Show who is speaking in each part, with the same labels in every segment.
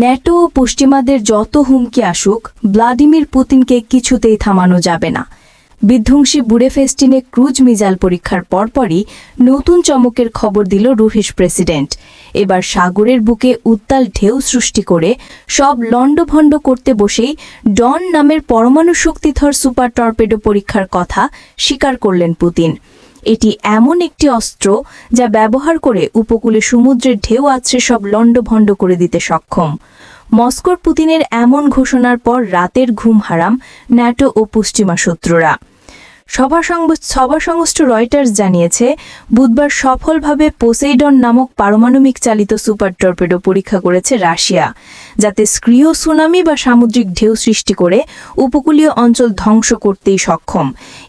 Speaker 1: NATO ও পশ্চিমাদের যত হুমকি আসুক, ভ্লাদিমির পুতিনকে কিছুতেই থামানো যাবে না। বিধ্বংসী বুড়েফেস্টিনে ক্রুজ মিজাইল পরীক্ষার পরপরই নতুন চমকের খবর দিল রুহিস প্রেসিডেন্ট। এবার সাগরের বুকে উত্তাল ঢেউ সৃষ্টি করে সব লণ্ডভণ্ড করতে বসেই ডন নামের পরমাণু শক্তিধর সুপার টর্পেডো পরীক্ষার কথা স্বীকার করলেন পুতিন। এটি এমন একটি অস্ত্র যা ব্যবহার করে উপকূলে সমুদ্রের ঢেউ আছে সব লণ্ডভণ্ড করে দিতে সক্ষম। মস্কোর পুতিনের এমন ঘোষণার পর রাতের ঘুম হারাম ন্যাটো ও পশ্চিমা শত্রুরা। সভা সংস্থ রয়টার্স জানিয়েছে, বুধবার সফলভাবে পোসেইডন নামক পারমাণবিক চালিত সুপার টর্পেডো পরীক্ষা করেছে রাশিয়া, যাতে স্ক্রিয় সুনামি বা সামুদ্রিক ঢেউ সৃষ্টি করে উপকূলীয় অঞ্চল ধ্বংস করতেই সক্ষম।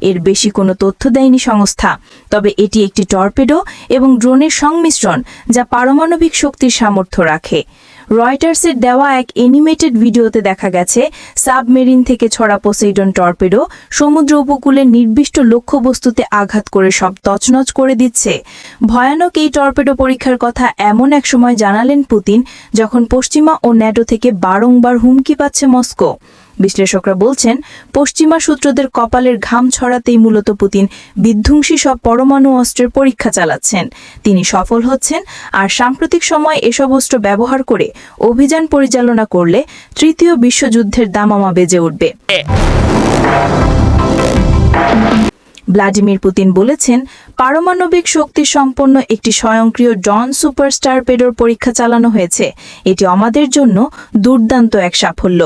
Speaker 1: এর বেশি কোনো তথ্য দেয়নি সংস্থা, তবে এটি একটি টর্পেডো এবং ড্রোনের সংমিশ্রণ যা পারমাণবিক শক্তির সামর্থ্য রাখে। রয়টার্সের দেওয়া এক অ্যানিমেটেড ভিডিওতে দেখা গেছে, সাবমেরিন থেকে ছড়া পোসেইডন টর্পেডো সমুদ্র উপকূলে নির্দিষ্ট লক্ষ্যবস্তুতে আঘাত করে সব তছনছ করে দিচ্ছে। ভয়ানক এই টর্পেডো পরীক্ষার কথা এমন এক সময় জানালেন পুতিন, যখন পশ্চিমা ও ন্যাটো থেকে বারংবার হুমকি পাচ্ছে মস্কো। বিশ্লেষকরা বলছেন, পশ্চিমা সূত্রদের কপালের ঘাম ছড়াতেই মূলত পুতিন বিধ্বংসী সব পরমাণু অস্ত্রের পরীক্ষা চালাচ্ছেন। তিনি সফল হচ্ছেন আর সাম্প্রতিক সময় এসব অস্ত্র ব্যবহার করে অভিযান পরিচালনা করলে তৃতীয় বিশ্বযুদ্ধের দামামা বেজে উঠবে। ভ্লাদিমির পুতিন বলেছেন, পারমাণবিক শক্তি সম্পন্ন একটি স্বয়ংক্রিয় ডন সুপারস্টার পেডোর পরীক্ষা চালানো হয়েছে। এটি আমাদের জন্য দুর্দান্ত এক সাফল্য।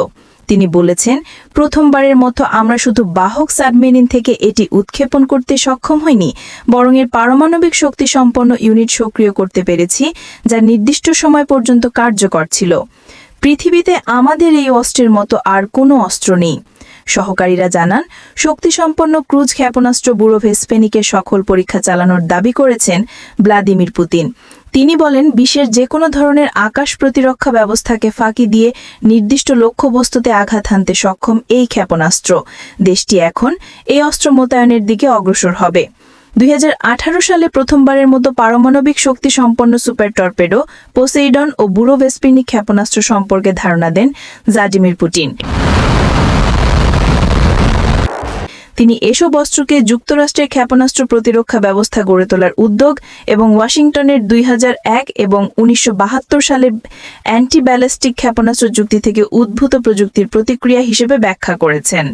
Speaker 1: তিনি বলেছেন, প্রথমবারের মতো আমরা শুধু বাহক সাবমেরিন থেকে এটি উৎক্ষেপণ করতে সক্ষম হয়নি বরং এর পারমাণবিক শক্তি সম্পন্ন ইউনিট সক্রিয় করতে পেরেছি, যা নির্দিষ্ট সময় পর্যন্ত কার্যকর ছিল। পৃথিবীতে আমাদের এই অস্ত্রের মতো আর কোনো অস্ত্র নেই। সহকারীরা জানান, শক্তিসম্পন্ন ক্রুজ ক্ষেপণাস্ত্র ব্যুরো ভেসপেনিকে সফল পরীক্ষা চালানোর দাবি করেছেন ভ্লাদিমির পুতিন। তিনি বলেন, বিশ্বের যে কোনো ধরনের আকাশ প্রতিরক্ষা ব্যবস্থাকে ফাঁকি দিয়ে নির্দিষ্ট লক্ষ্যবস্তুতে আঘাত হানতে সক্ষম এই ক্ষেপণাস্ত্র। দেশটি এখন এই অস্ত্র মোতায়েনের দিকে অগ্রসর হবে। দুই হাজার আঠারো সালে প্রথমবারের মতো পারমাণবিক শক্তি সম্পন্ন সুপার টর্পেডো, পোসেইডন ও বুড়ো ভেসপিনিক ক্ষেপণাস্ত্র সম্পর্কে ধারণা দেন ভ্লাদিমির পুতিন। তিনি এসব অস্ত্রকে যুক্তরাষ্ট্রের ক্ষেপণাস্ত্র প্রতিরক্ষা ব্যবস্থা গড়ে তোলার উদ্যোগ এবং ওয়াশিংটনের দুই হাজার এক এবং উনিশশো সালের অ্যান্টি ব্যালিস্টিক ক্ষেপণাস্ত্র যুক্তি থেকে উদ্ভূত প্রযুক্তির প্রতিক্রিয়া হিসেবে ব্যাখ্যা করেছেন।